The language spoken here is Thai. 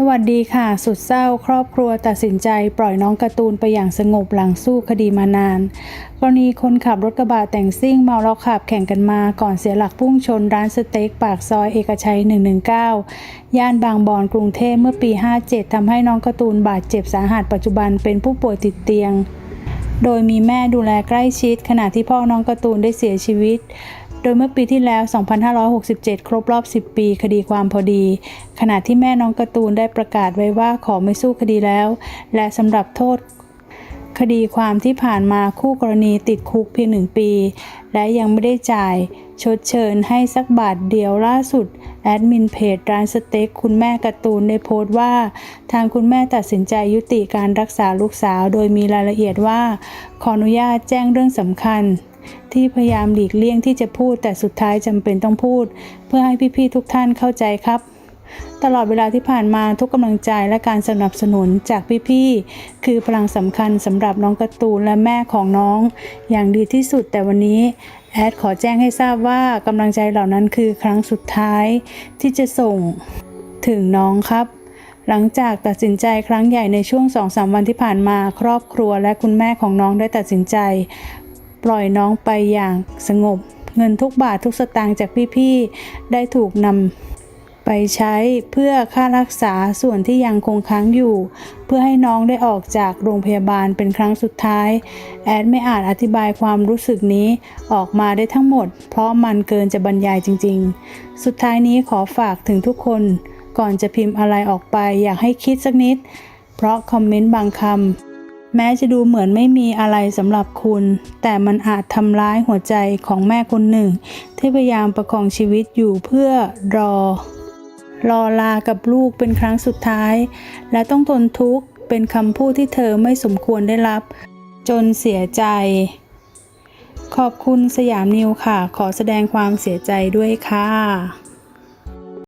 สวัสดีค่ะ สุดเศร้า ครอบครัวตัดสินใจปล่อยน้องการ์ตูนไปอย่างสงบหลังสู้คดีมานาน กรณีคนขับรถกระบะแต่งซิ่งเมาแล้วขับแข่งกันมาก่อนเสียหลักพุ่งชนร้านสเต็กปากซอยเอกชัย 119 ย่านบางบอนกรุงเทพเมื่อปี 57 ทำให้น้องการ์ตูนบาดเจ็บสาหัสปัจจุบันเป็นผู้ป่วยติดเตียง โดยมีแม่ดูแลใกล้ชิด ขณะที่พ่อน้องการ์ตูนได้เสียชีวิต โดยเมื่อปีที่แล้ว 2567 ครบรอบ 10 ปีคดีความพอดี ขณะที่แม่น้องการ์ตูนได้ประกาศไว้ว่าขอไม่สู้คดีแล้ว และสำหรับโทษคดีความที่ผ่านมาคู่กรณีติดคุกเพียงหนึ่งปี และยังไม่ได้จ่าย ชดเชยให้สักบาทเดียวล่าสุด แอดมินเพจร้านสเต็กคุณแม่การ์ตูนได้โพสต์ว่า ทางคุณแม่ตัดสินใจยุติการรักษาลูกสาว โดยมีรายละเอียดว่า ขออนุญาตแจ้งเรื่องสำคัญ ที่พยายามหลีกเลี่ยงที่จะพูด แต่สุดท้ายจำเป็นต้องพูด เพื่อให้พี่ๆทุกท่านเข้าใจครับ ตลอดเวลาที่ผ่านมาทุกกำลังใจและการสนับสนุนจากพี่ๆคือพลังสำคัญสำหรับน้องกร์ตูนและแม่ของน้อง อย่างดีที่สุดแต่วันนี้แอดขอแจ้งให้ทราบว่ากำลังใจเหล่านั้นคือครั้งสุดท้ายที่จะส่งถึงน้องครับ หลังจากตัดสินใจครั้งใหญ่ในช่วง2-3วันที่ผ่านมา ครอบครัวและคุณแม่ของน้องได้ตัดสินใจ ปล่อยน้องไปอย่างสงบ เงินทุกบาททุกสตางค์จากพี่ๆ ได้ถูกนำไปใช้เพื่อค่ารักษาส่วนที่ยังคงค้างอยู่ เพื่อให้น้องได้ออกจากโรงพยาบาลเป็นครั้งสุดท้าย แอดไม่อาจอธิบายความรู้สึกนี้ออกมาได้ทั้งหมด เพราะมันเกินจะบรรยายจริง ๆ สุดท้ายนี้ขอฝากถึงทุกคน ก่อนจะพิมพ์อะไรออกไปอยากให้คิดสักนิด เพราะคอมเมนต์บางคำ แม้จะดูเหมือนไม่มีอะไรสำหรับคุณ แต่มันอาจทำร้ายหัวใจของแม่คนหนึ่ง ที่พยายามประคองชีวิตอยู่เพื่อรอ รอลากับลูกเป็นครั้งสุดท้าย และต้องทนทุกข์เป็นคำพูดที่เธอไม่สมควรได้รับ จนเสียใจ ขอบคุณสยามนิวค่ะ ขอแสดงความเสียใจด้วยค่ะ